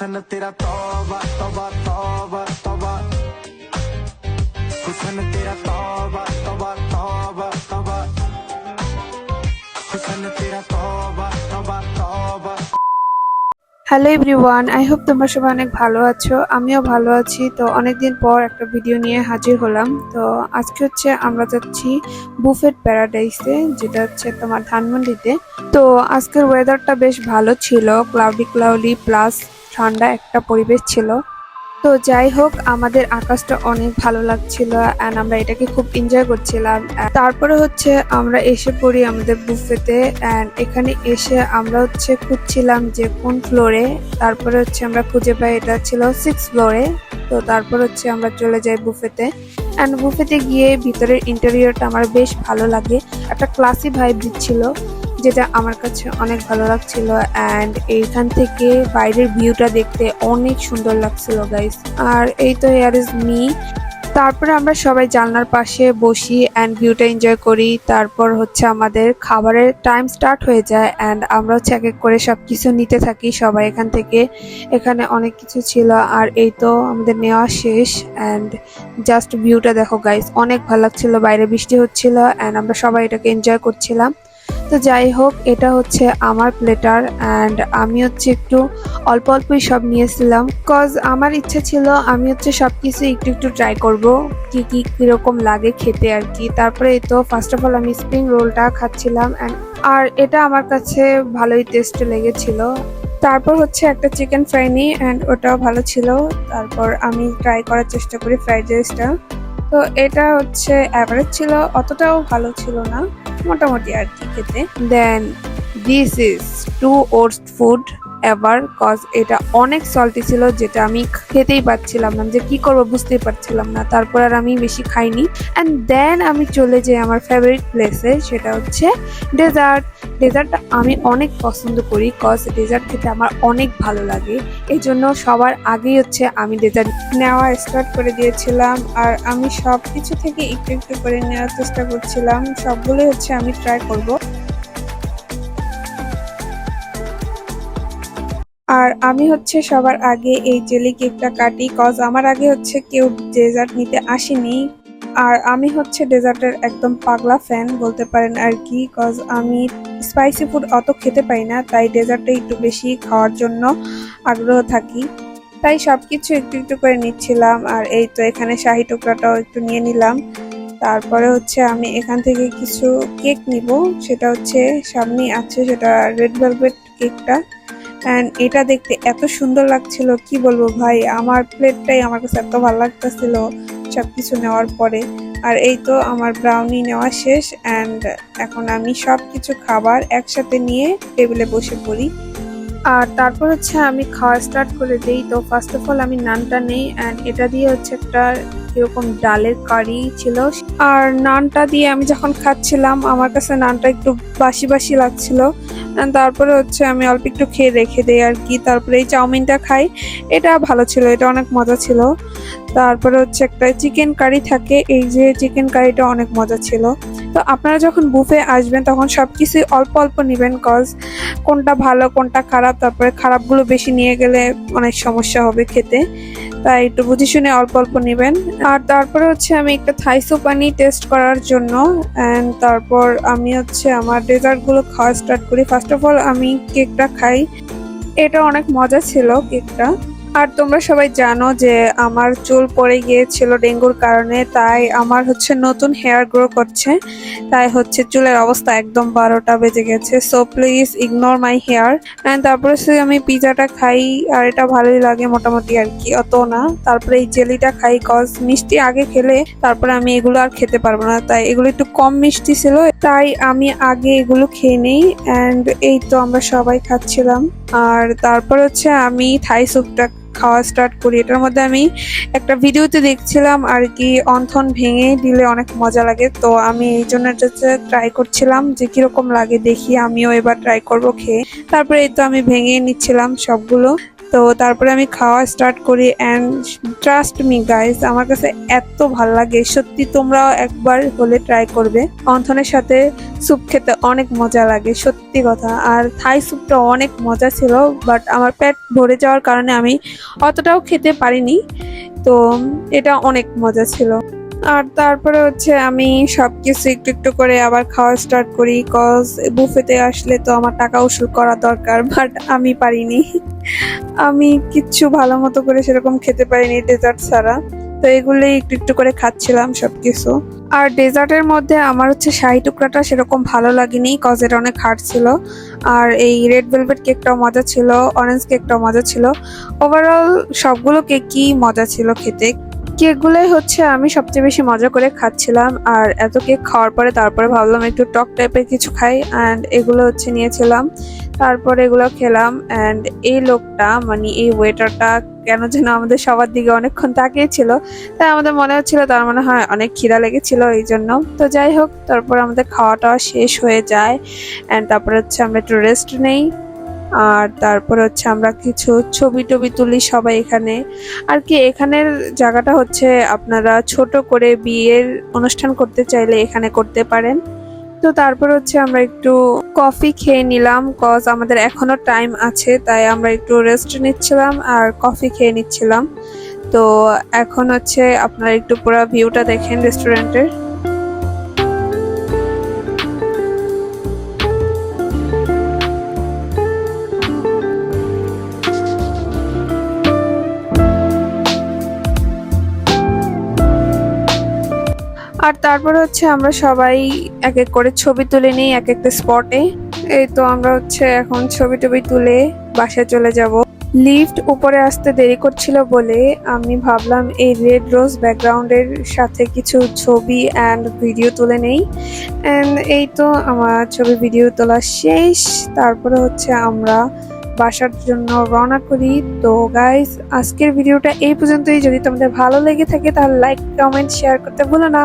हुसन तेरा तौबा तौबा तौबा तौबा हुसन तेरा तौबा হ্যালো এভরিওয়ান আই হোপ তোমরা সবাই অনেক ভালো আছো। আমিও ভালো আছি। তো অনেকদিন পর একটা ভিডিও নিয়ে হাজির হলাম। তো আজকে হচ্ছে আমরা যাচ্ছি বুফেট প্যারাডাইসে যেটা হচ্ছে তোমার ধানমন্ডিতে। তো আজকের ওয়েদারটা বেশ ভালো ছিল। ক্লাউডি ক্লাউডি প্লাস ঠান্ডা একটা পরিবেশ ছিল। তো যাই হোক, আমাদের আকাশটা অনেক ভালো লাগছিল অ্যান্ড আমরা এটাকে খুব এনজয় করছিলাম। তারপরে হচ্ছে আমরা এসে পড়ি আমাদের বুফেতে অ্যান্ড এখানে এসে আমরা হচ্ছে খুঁজছিলাম যে কোন ফ্লোরে তারপরে হচ্ছে আমরা খুঁজে পাই এটা ছিল সিক্স ফ্লোরে তো তারপর হচ্ছে আমরা চলে যাই বুফেতে অ্যান্ড বুফেতে গিয়ে ভিতরের ইন্টেরিয়রটা আমার বেশ ভালো লাগে। একটা ক্লাসি ভাইব দিচ্ছিল। যেটা আমার কাছে অনেক ভালো লাগছিল অ্যান্ড এইখান থেকে বাইরের ভিউটা দেখতে অনেক সুন্দর লাগছিল গাইস আর এই তো হেয়ার ইজ মি তারপরে আমরা সবাই জানলার পাশে বসি অ্যান্ড ভিউটা এনজয় করি। তারপর হচ্ছে আমাদের খাবারের টাইম স্টার্ট হয়ে যায় অ্যান্ড আমরা হচ্ছে এক এক করে সব কিছু নিতে থাকি সবাই এখান থেকে। এখানে অনেক কিছু ছিল, আর এই তো আমাদের নেওয়া শেষ অ্যান্ড জাস্ট ভিউটা দেখো গাইস অনেক ভালো লাগছিল, বাইরে বৃষ্টি হচ্ছিল অ্যান্ড আমরা সবাই এটাকে এনজয় করছিলাম। তো যাই হোক, এটা হচ্ছে আমার প্লেটার অ্যান্ড আমি হচ্ছে একটু অল্প অল্পই সব নিয়েছিলাম। কজ আমার ইচ্ছা ছিল আমি হচ্ছে সব কিছু একটু একটু ট্রাই করব, কি কি কীরকম লাগে খেতে আর কি। তারপরে তো ফার্স্ট অফ অল আমি স্প্রিং রোলটা খাচ্ছিলাম অ্যান্ড আর এটা আমার কাছে ভালোই টেস্ট লেগেছিল। তারপর হচ্ছে একটা চিকেন ফ্রাই নিই অ্যান্ড ওটাও ভালো ছিল। তারপর আমি ট্রাই করার চেষ্টা করি ফ্রাইড রাইসটা তো এটা হচ্ছে অ্যাভারেজ ছিল, অতটাও ভালো ছিল না, মোটামুটি আর কি খেতে। Then this is the worst food ever cause এটা অনেক সল্টি ছিল, যেটা আমি খেতেই পারছিলাম না। যে কি করব বুঝতেই পারছিলাম না। তারপর আর আমি বেশি খাইনি। অ্যান্ড দেন আমি চলে যাই আমার ফেভারিট প্লেসে সেটা হচ্ছে ডেজার্ট ডেজার্টটা আমি অনেক পছন্দ করি কজ ডেজার্ট খেতে আমার অনেক ভালো লাগে। এই জন্য সবার আগেই হচ্ছে আমি ডেজার্ট নেওয়া স্টার্ট করে দিয়েছিলাম। আর আমি সব কিছু থেকে একটু একটু করে নেওয়ার চেষ্টা করছিলাম। সবগুলোই হচ্ছে আমি ট্রাই করব। আর আমি হচ্ছে সবার আগে এই জেলি কেকটা কাটি কজ আমার আগে হচ্ছে কেউ ডেজার্ট নিতে আসেনি। আর আমি হচ্ছে ডেজার্টের একদম পাগলা ফ্যান বলতে পারেন আর কি কজ আমি স্পাইসি ফুড অত খেতে পাই না, তাই ডেজার্টটা একটু বেশি খাওয়ার জন্য আগ্রহ থাকি। তাই সব কিছু একটু একটু করে নিচ্ছিলাম আর এই তো এখানে শাহি টুকরাটাও একটু নিয়ে নিলাম। তারপরে হচ্ছে আমি এখান থেকে কিছু কেক নিব, সেটা হচ্ছে সামনেই আছে সেটা রেড ভেলভেট কেকটা অ্যান্ড এটা দেখতে এত সুন্দর লাগছিল, কি বলব ভাই? আমার প্লেটটাই আমার কাছে এত ভালো লাগতেছিল সব কিছু নেওয়ার পরে। আর এই তো আমার ব্রাউনি নেওয়া শেষ অ্যান্ড এখন আমি সব কিছু খাবার একসাথে নিয়ে টেবিলে বসে পড়ি। আর তারপর হচ্ছে আমি খাওয়া স্টার্ট করে দিই। তো ফার্স্ট অফ অল আমি নানটা নেই অ্যান্ড এটা দিয়ে হচ্ছে একটা এরকম ডালের কারি ছিল। আর নানটা দিয়ে আমি যখন খাচ্ছিলাম, আমার কাছে নানটা একটু বাসি বাসি লাগছিল। তারপরে হচ্ছে আমি অল্প একটু খেয়ে রেখে দিই আর কি। তারপরে এই চাউমিনটা খাই। এটা ভালো ছিল, এটা অনেক মজা ছিল। তারপরে হচ্ছে একটা চিকেন কারি থাকে, এই যে চিকেন কারিটা অনেক মজা ছিল। তো আপনারা যখন বুফে আসবেন, তখন সব কিছুই অল্প অল্প নেবেন কজ কোনটা ভালো, কোনটা খারাপ, তারপরে খারাপগুলো বেশি নিয়ে গেলে অনেক সমস্যা হবে খেতে। তাই একটু বুঝে শুনে অল্প অল্প নেবেন। আর তারপরে হচ্ছে আমি একটা থাই সুপ আনি টেস্ট করার জন্য। অ্যান্ড তারপর আমি হচ্ছে আমার ডেজার্টগুলো খাওয়া স্টার্ট করি। ফার্স্ট অফ অল আমি কেকটা খাই। এটা অনেক মজা ছিল কেকটা আর তোমরা সবাই জানো যে আমার চুল পড়ে গিয়েছিল ডেঙ্গুর কারণে, তাই আমার হচ্ছে নতুন হেয়ার গ্রো করছে। তাই হচ্ছে চুলের অবস্থা একদম বারোটা বেজে গেছে। So please ignore my hair and তারপরে সে আমি পিজাটা খাই, আর এটা ভালোই লাগে মোটামুটি আর কি, অত না। তারপরে এই জেলিটা খাই কজ মিষ্টি আগে খেলে তারপরে আমি এগুলো আর খেতে পারব না। তাই এগুলো একটু কম মিষ্টি ছিল, তাই আমি আগে এগুলো খেয়ে নেই। অ্যান্ড এই তো আমরা সবাই খাচ্ছিলাম। আর তারপর হচ্ছে আমি থাই স্যুপটা খাওয়া স্টার্ট করি। এটার মধ্যে আমি একটা ভিডিওতে দেখছিলাম আর কি, অন্থন ভেঙে দিলে অনেক মজা লাগে। তো আমি এই জন্য ট্রাই করছিলাম যে কীরকম লাগে দেখি, আমিও এবার ট্রাই করব খেয়ে। তারপরে এই তো আমি ভেঙে নিচ্ছিলাম সবগুলো। তো তারপরে আমি খাওয়া স্টার্ট করি অ্যান্ড ট্রাস্ট মি গাইস আমার কাছে এত ভালো লাগে। সত্যি তোমরাও একবার হলে ট্রাই করবে। অন্থনের সাথে স্যুপ খেতে অনেক মজা লাগে, সত্যি কথা। আর থাই স্যুপটা অনেক মজা ছিল বাট আমার পেট ভরে যাওয়ার কারণে আমি অতটাও খেতে পারিনি। তো এটা অনেক মজা ছিল। আর তারপরে হচ্ছে আমি সব কিছু একটু একটু করে আবার খাওয়া স্টার্ট করি। কজ বুফেতে আসলে তো আমার টাকা উসুল করা দরকার বাট আমি পারিনি। আমি কিচ্ছু ভালো মতো করে সেরকম খেতে পারিনি ডেজার্ট ছাড়া। তো এগুলোই একটু একটু করে খাচ্ছিলাম সব কিছু আর ডেজার্টের মধ্যে আমার হচ্ছে শাহি টুকরাটা সেরকম ভালো লাগেনি কজ এটা অনেক হার্ড ছিল। আর এই রেড ভেলভেট কেকটাও মজা ছিল অরেঞ্জ কেকটাও মজা ছিল। ওভারঅল সবগুলো কেকই মজা ছিল খেতে। কেকগুলোই হচ্ছে আমি সবচেয়ে বেশি মজা করে খাচ্ছিলাম, আর এত কেক খাওয়ার পরে তারপরে ভাবলাম একটু টক টাইপের কিছু খাই অ্যান্ড এগুলো হচ্ছে নিয়েছিলাম। তারপরে এগুলো খেলাম অ্যান্ড এই লোকটা মানে এই ওয়েটারটা কেন যেন আমাদের সবার দিকে অনেকক্ষণ তাকিয়েছিল তাই আমাদের মনে হচ্ছিল তার মনে হয় অনেক খিদা লেগেছিল এই জন্য। তো যাই হোক, তারপর আমাদের খাওয়া টাওয়া শেষ হয়ে যায় অ্যান্ড তারপরে হচ্ছে আমরা একটু রেস্ট নেই। আর তারপর হচ্ছে আমরা কিছু ছবি টবি তুলি সবাই এখানে। আর কি, এখানের জায়গাটা হচ্ছে আপনারা ছোট করে বিয়ের অনুষ্ঠান করতে চাইলে এখানে করতে পারেন। তো তারপর হচ্ছে আমরা একটু কফি খেয়ে নিলাম কজ আমাদের এখনও টাইম আছে, তাই আমরা একটু রেস্ট নিচ্ছিলাম আর কফি খেয়ে নিচ্ছিলাম। তো এখন হচ্ছে আপনারা একটু পুরো ভিউটা দেখেন রেস্টুরেন্টের আর তারপর হচ্ছে আমরা সবাই এক এক করে ছবি তুলে নিই, এক একটা স্পটে এই তো আমরা হচ্ছে এখন ছবি টবি তুলে বাসায় চলে যাব। লিফট উপরে আসতে দেরি করছিল বলে আমি ভাবলাম এই রেড রোজ ব্যাকগ্রাউন্ডের সাথে কিছু ছবি অ্যান্ড ভিডিও তুলে নেই। অ্যান্ড এই তো আমার ছবি ভিডিও তোলা শেষ। তারপরে হচ্ছে আমরা বাসার জন্য রওনা করি। তো গাইস আজকের ভিডিওটা এই পর্যন্তই। যদি তোমাদের ভালো লেগে থাকে তাহলে লাইক কমেন্ট শেয়ার করতে ভুলো না।